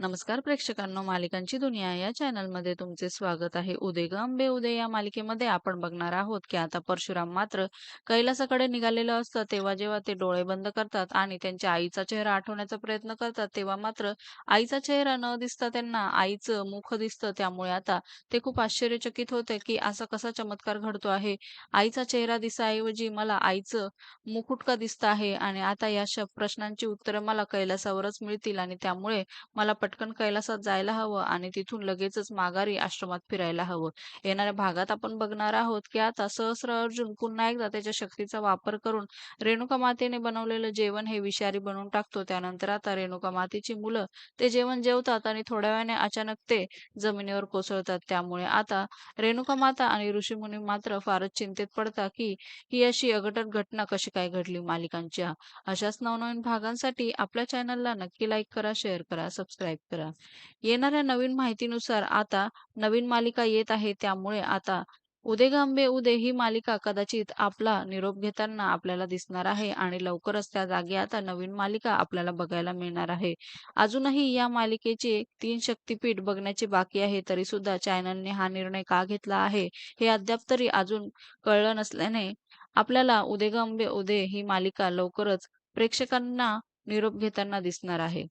नमस्कार प्रेक्षकांनो मालिकांची दुनिया या चॅनलमध्ये तुमचे स्वागत आहे. उदय गंबे उदय या मालिकेमध्ये आपण बघणार आहोत की आता परशुराम मात्र कैलासाकडे निघालेलं असतं. तेव्हा जेव्हा ते डोळे बंद करतात आणि त्यांच्या आईचा चेहरा आठवण्याचा प्रयत्न करतात तेव्हा मात्र आईचा चेहरा न दिसता त्यांना आईचं मुख दिसतं. त्यामुळे आता ते खूप आश्चर्यचकित होते की असा कसा चमत्कार घडतो आहे. आईचा चेहरा दिसाऐवजी मला आईचं मुकुट का दिसत आहे आणि आता या श प्रश्नांची उत्तरं मला कैलासावरच मिळतील आणि त्यामुळे मला पटकन कैलासात जायला हवं आणि तिथून लगेचच माघारी आश्रमात फिरायला हवं. येणाऱ्या भागात आपण बघणार आहोत की आता सहस्र अर्जुन पुन्हा एकदा त्याच्या शक्तीचा वापर करून रेणुका मातेने बनवलेलं जेवण हे विषारी बनवून टाकतो. त्यानंतर आता रेणुका मातेची मुलं ते जेवण जेवतात आणि थोड्या वेळाने अचानक ते जमिनीवर कोसळतात. त्यामुळे आता रेणुका माता आणि ऋषीमुनी मात्र फारच चिंतेत पडतात की ही अशी अघटक घटना कशी काय घडली मालिकांच्या. अशाच नवनवीन भागांसाठी आपल्या चॅनलला नक्की लाईक करा शेअर करा सबस्क्राईब करा. येणाऱ्या नवीन माहितीनुसार आता नवीन मालिका येत आहे त्यामुळे आता उदे गांबे उदे ही मालिका कदाचित आपला निरोप घेताना आपल्याला दिसणार आहे आणि लवकरच त्या जागी आता नवीन मालिका आपल्याला बघायला मिळणार आहे. अजूनही या मालिकेचे तीन शक्तीपीठ बघण्याचे बाकी आहे तरी सुद्धा चॅनलने हा निर्णय का घेतला आहे हे अद्याप तरी अजून कळलं नसल्याने आपल्याला उदे गांबे उदे ही मालिका लवकरच प्रेक्षकांना निरोप घेताना दिसणार आहे.